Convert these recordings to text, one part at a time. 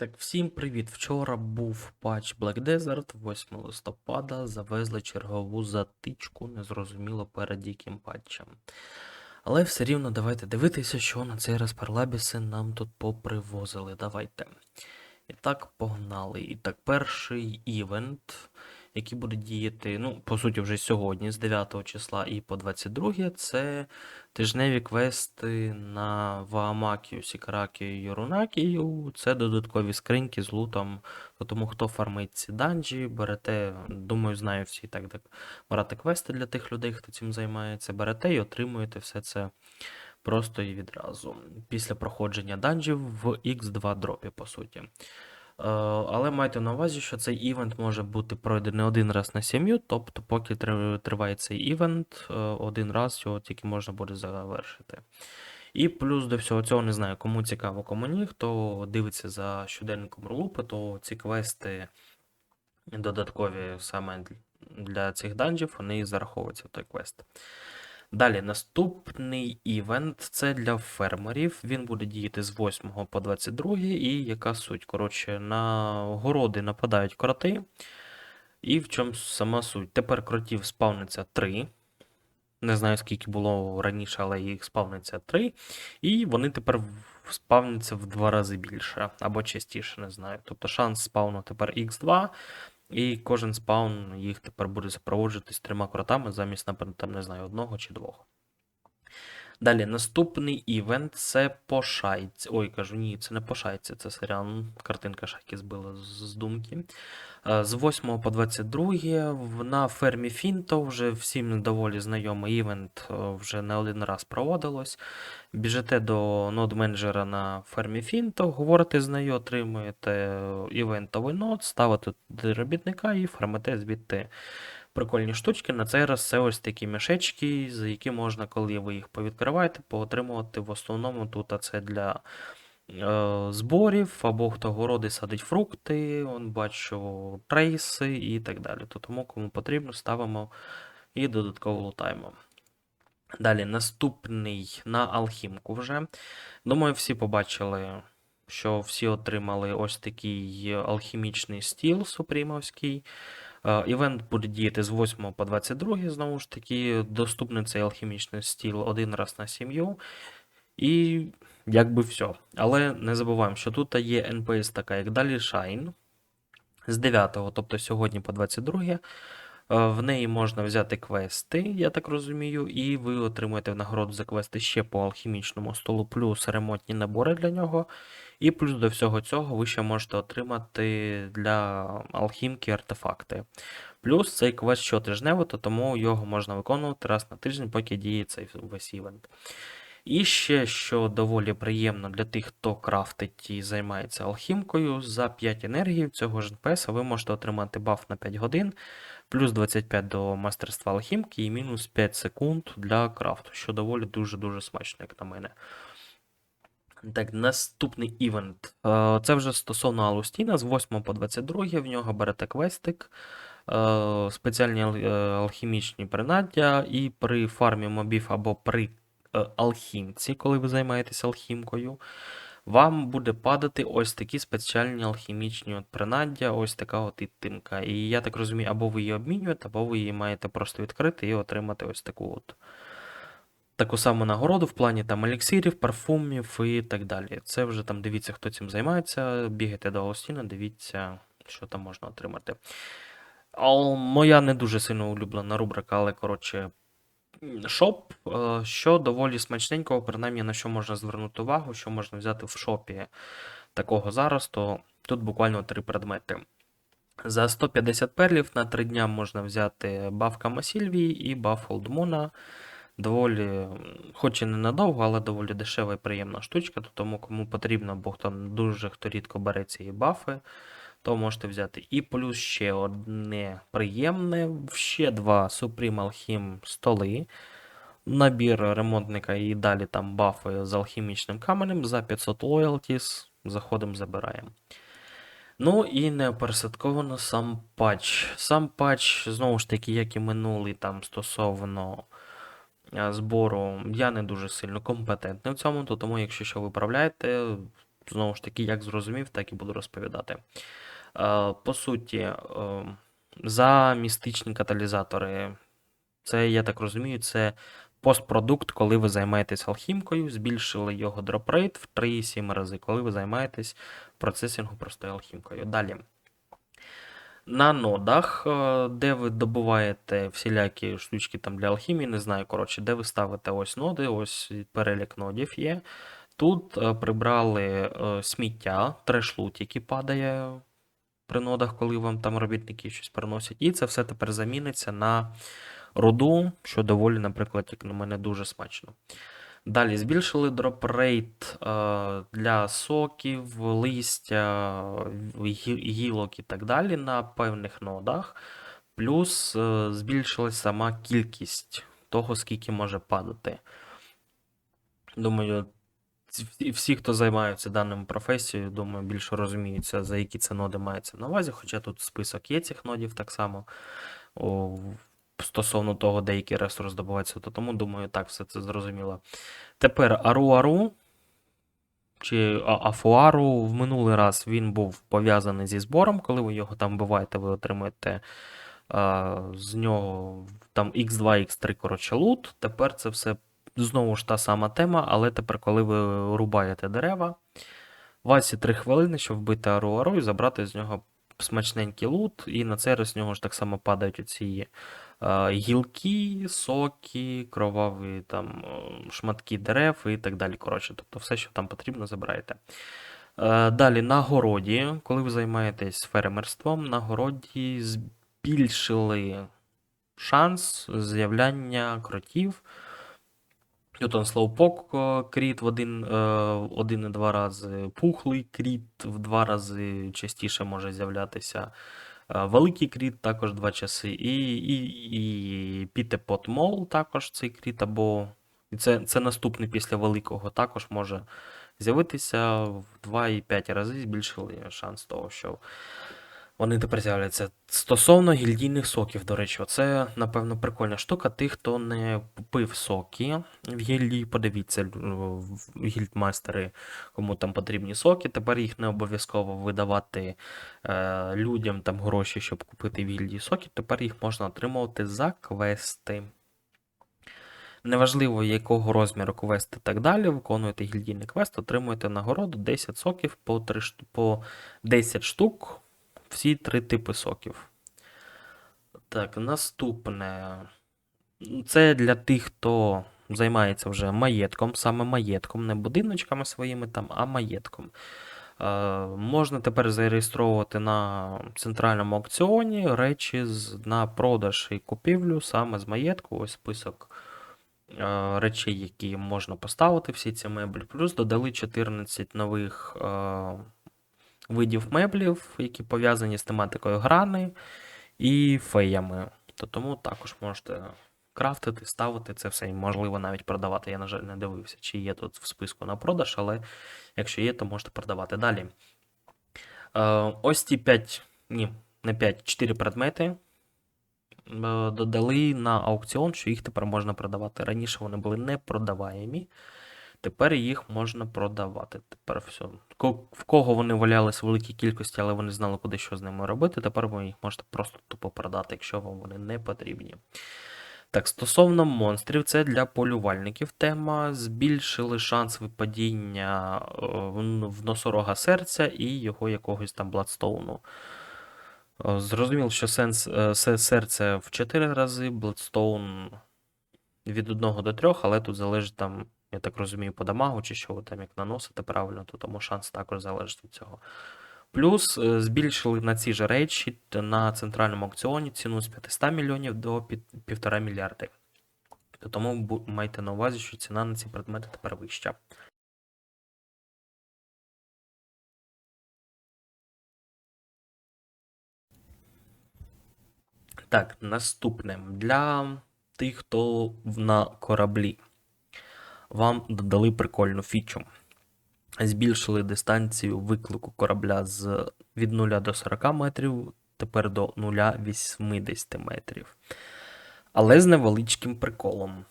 Так, всім привіт! Вчора був патч Black Desert, 8 листопада, завезли чергову затичку, незрозуміло перед яким патчем. Але все рівно давайте дивитися, що на цей раз парлабіси нам тут попривозили. Давайте. І так, погнали. І так, перший івент, який буде діяти, ну, по суті, вже сьогодні, з 9 числа і по 22, це тижневі квести на Ваамакію, Сікаракію, Юрунакію. Це додаткові скриньки з лутом. То Тому хто фармить ці данжі, берете, думаю, знаю всі так, так брати квести для тих людей, хто цим займається. Берете і отримуєте все це просто і відразу. Після проходження данжів в X2 дропі, по суті. Е, Але майте на увазі, що цей івент може бути пройдений один раз на сім'ю, тобто, поки триває цей івент, е, один раз його тільки можна буде завершити. І плюс до всього цього не знаю, кому цікаво, кому ні, хто дивиться за щоденником Рулупи, то ці квести додаткові саме для цих данжів, вони зараховуються в той квест. Далі, наступний івент це для фермерів. Він буде діяти з 8 по 22. І яка суть? Коротше, на городи нападають кроти. І в чому сама суть? Тепер кротів спавниться 3. Не знаю, скільки було раніше, але їх спавниться 3. І вони тепер спавняться в два рази більше, або частіше, не знаю. Тобто шанс спавну тепер Х2, і кожен спаун їх тепер буде супроводжуватись трьома кротами замість, наприклад, там, не знаю, одного чи двох. Далі, наступний івент це пошайці. Ой, кажу, ні, це не пошайці, це серіал. ну, Картинка шайки збила з, думки. Е, З 8 по 22 на фермі Фінто вже всім доволі знайомий івент е, вже не один раз проводилось. Біжите до нод-менеджера на фермі Фінто, говорите з нею, отримуєте івентовий нод, ставите робітника і фармите звідти прикольні штучки. На цей раз це ось такі мішечки, за які можна, коли ви їх повідкриваєте, поотримувати в основному тут а це для е, зборів, або хто городи садить фрукти, он бачу трейси і так далі. То тому, кому потрібно, ставимо і додатково лутаємо. Далі, наступний на алхімку вже. Думаю, всі побачили, що всі отримали ось такий алхімічний стіл супрімовський. Е, Івент буде діяти з 8 по 22, знову ж таки, доступний цей алхімічний стіл один раз на сім'ю. І якби все. Але не забуваємо, що тут є NPS така, як Далі Shine з 9, тобто сьогодні по 22. Е, В неї можна взяти квести, я так розумію, і ви отримуєте в нагороду за квести ще по алхімічному столу, плюс ремонтні набори для нього. І плюс до всього цього ви ще можете отримати для алхімки артефакти. Плюс цей квест щотижневий, то тому його можна виконувати раз на тиждень, поки діє цей весь івент. І ще, що доволі приємно для тих, хто крафтить і займається алхімкою, за 5 енергії цього ж НПС ви можете отримати баф на 5 годин, плюс 25 до мастерства алхімки і мінус 5 секунд для крафту, що доволі дуже-дуже смачно, як на мене. Так, наступний івент. Е, Це вже стосовно Алустіна з 8 по 22 в нього берете квестик, е, спеціальні е, алхімічні принаддя, і при фармі мобів або при алхімці, коли ви займаєтесь алхімкою, вам буде падати ось такі спеціальні алхімічні от принаддя, ось така от ітинка. І я так розумію, або ви її обмінюєте, або ви її маєте просто відкрити і отримати ось таку от таку саму нагороду в плані там еліксирів, парфумів і так далі. Це вже там дивіться, хто цим займається, бігайте до Аустіна, дивіться, що там можна отримати. Моя не дуже сильно улюблена рубрика, але коротше. Шоп, е, що доволі смачненького, принаймні на що можна звернути увагу, що можна взяти в шопі такого зараз, то тут буквально три предмети. За 150 перлів на 3 дня можна взяти баф Камасільвії і баф Олдмона. Доволі, хоч і ненадовго, але доволі дешева і приємна штучка, тому кому потрібно, бо хто дуже хто рідко бере ці бафи, то можете взяти. І плюс ще одне приємне, ще два Supreme Alchem столи. Набір ремонтника і далі там бафи з алхімічним каменем за 500 лоялтіс. Заходимо, забираємо. Ну і неоперсадковано сам патч. Сам патч, знову ж таки, як і минулий, там стосовно збору, я не дуже сильно компетентний в цьому, то тому, якщо що виправляєте, знову ж таки, як зрозумів, так і буду розповідати. Е, По суті, е, за містичні каталізатори, це, я так розумію, це постпродукт, коли ви займаєтесь алхімкою, збільшили його дропрейт в 3,7 рази, коли ви займаєтесь процесінгу простою алхімкою. Далі. На нодах, е, де ви добуваєте всілякі штучки там для алхімії, не знаю, коротше, де ви ставите ось ноди, ось перелік нодів є. Тут прибрали сміття, треш-лут, який падає при нодах, коли вам там робітники щось приносять. І це все тепер заміниться на руду, що доволі, наприклад, як на мене, дуже смачно. Далі збільшили дропрейт е, для соків, листя, гілок і так далі на певних нодах. Плюс е, збільшилась сама кількість того, скільки може падати. Думаю, всі, хто займаються даною професією, думаю, більше розуміються, за які це ноди мається на увазі. Хоча тут список є цих нодів так само. О, стосовно того, деякі ресурси здобуваються, то тому, думаю, так, все це зрозуміло. Тепер Аруару чи Афуару в минулий раз він був пов'язаний зі збором. Коли ви його там вбиваєте, ви отримуєте з нього там X2, X3, коротше, лут. Тепер це все знову ж та сама тема, але тепер, коли ви рубаєте дерева, у 3 хвилини, щоб вбити Аруару і забрати з нього смачненький лут, і на раз з нього ж так само падають оці е, гілки, соки, кроваві там е, шматки дерев і так далі. Коротше, тобто все, що там потрібно, забираєте. Е, Далі на городі, коли ви займаєтесь фермерством, на городі збільшили шанс з'являння кротів. Тут он слоупок е, кріт в один, е, один і два рази, пухлий кріт в два рази частіше може з'являтися. Е, Великий кріт також два часи. І, і, і Пітепот Мол також цей кріт, або це, це наступний після великого також може з'явитися в 2,5 рази збільшили шанс того, що вони тепер з'являться. Стосовно гільдійних соків, до речі, це, напевно, прикольна штука. Тих, хто не пив соки в гільдії, подивіться в гільдмастери, кому там потрібні соки. Тепер їх не обов'язково видавати е, людям там гроші, щоб купити в гільдії соки. Тепер їх можна отримувати за квести. Неважливо, якого розміру квест і так далі, виконуєте гільдійний квест, отримуєте нагороду 10 соків по, 3, по 10 штук, всі три типи соків. Так, наступне. Це для тих, хто займається вже маєтком, саме маєтком, не будиночками своїми там, а маєтком. Е, можна тепер зареєстровувати на центральному аукціоні речі з, на продаж і купівлю саме з маєтку. Ось список е, речей, які можна поставити, всі ці меблі. Плюс додали 14 нових е, видів меблів, які пов'язані з тематикою грани і феями. То тому також можете крафтити, ставити це все і можливо навіть продавати. Я, на жаль, не дивився, чи є тут в списку на продаж, але якщо є, то можете продавати. Далі. Е, ось ці 5, ні, не 5, 4 предмети е, додали на аукціон, що їх тепер можна продавати. Раніше вони були непродаваємі. Тепер їх можна продавати. Тепер все. В кого вони валялись в великій кількості, але вони знали, куди що з ними робити. Тепер ви їх можете просто тупо продати, якщо вам вони не потрібні. Так, стосовно монстрів, це для полювальників тема. Збільшили шанс випадіння е, в носорога серця і його якогось там бладстоуну. Е, Зрозуміло, що сенс е, се- серце в 4 рази, Бладстоун від 1 до 3, але тут залежить там, я так розумію, по дамагу, чи що ви там як наносите правильно, то тому шанс також залежить від цього. Плюс е, збільшили на ці ж речі на центральному аукціоні ціну з 500 мільйонів до 1,5 мільярди. Тому майте на увазі, що ціна на ці предмети тепер вища. Так, наступне. Для тих, хто на кораблі. Вам додали прикольну фічу. Збільшили дистанцію виклику корабля з від 0 до 40 метрів, тепер до 0,80 метрів. Але з невеличким приколом.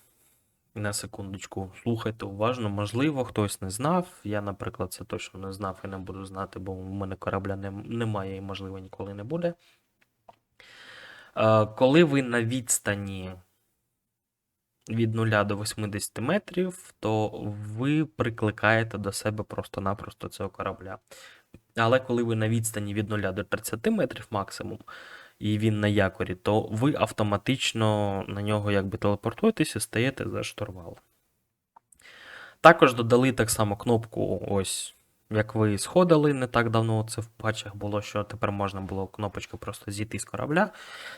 На секундочку, слухайте уважно, можливо, хтось не знав. Я, наприклад, це точно не знав і не буду знати, бо в мене корабля не, немає і, можливо, ніколи не буде. Е, коли ви на відстані від 0 до 80 метрів, то ви прикликаєте до себе просто-напросто цього корабля. Але коли ви на відстані від 0 до 30 метрів максимум, і він на якорі, то ви автоматично на нього якби телепортуєтесь і стаєте за штурвал. Також додали так само кнопку, ось як ви сходили не так давно, це в патчах було, що тепер можна було кнопочку просто зійти з корабля.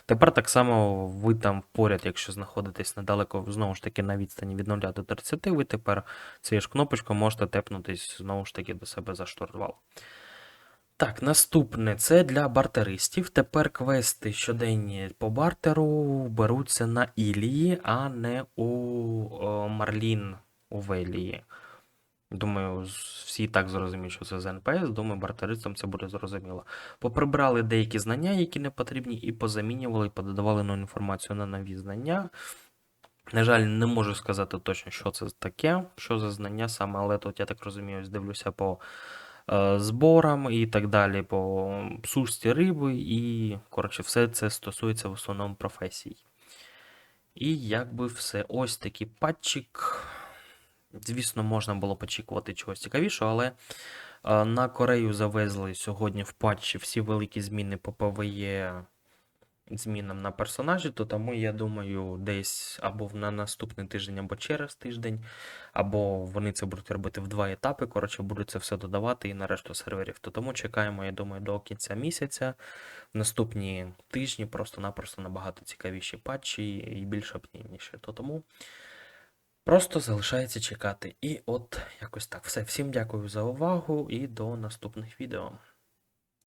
Тепер так само ви там поряд, якщо знаходитесь недалеко, знову ж таки, на відстані від 0 до 30, ви тепер цією ж кнопочкою можете тепнутись знову ж таки до себе за штурвал. Так, наступне це для бартеристів. Тепер квести щоденні по бартеру беруться на Ілії, а не у о, Марлін у Велії. Думаю, всі так зрозуміють, що це з НПС. Думаю, бартеристам це буде зрозуміло. Поприбрали деякі знання, які не потрібні, і позамінювали, і пододавали нову інформацію на нові знання. На жаль, не можу сказати точно, що це таке, що за знання саме, але тут, я так розумію, дивлюся по е, зборам і так далі, по сушці риби, і, коротше, все це стосується в основному професій. І якби все. Ось такий патчик. Звісно, можна було б очікувати чогось цікавішого, але е, на Корею завезли сьогодні в патчі всі великі зміни по ПВЕ змінам на персонажі, то тому я думаю, десь або на наступний тиждень, або через тиждень, або вони це будуть робити в два етапи. Коротше, будуть це все додавати і на решту серверів. То тому чекаємо, я думаю, до кінця місяця. Наступні тижні просто-напросто набагато цікавіші патчі і більш об'ємніші. То тому просто залишається чекати. І от якось так. Все. Всім дякую за увагу і до наступних відео.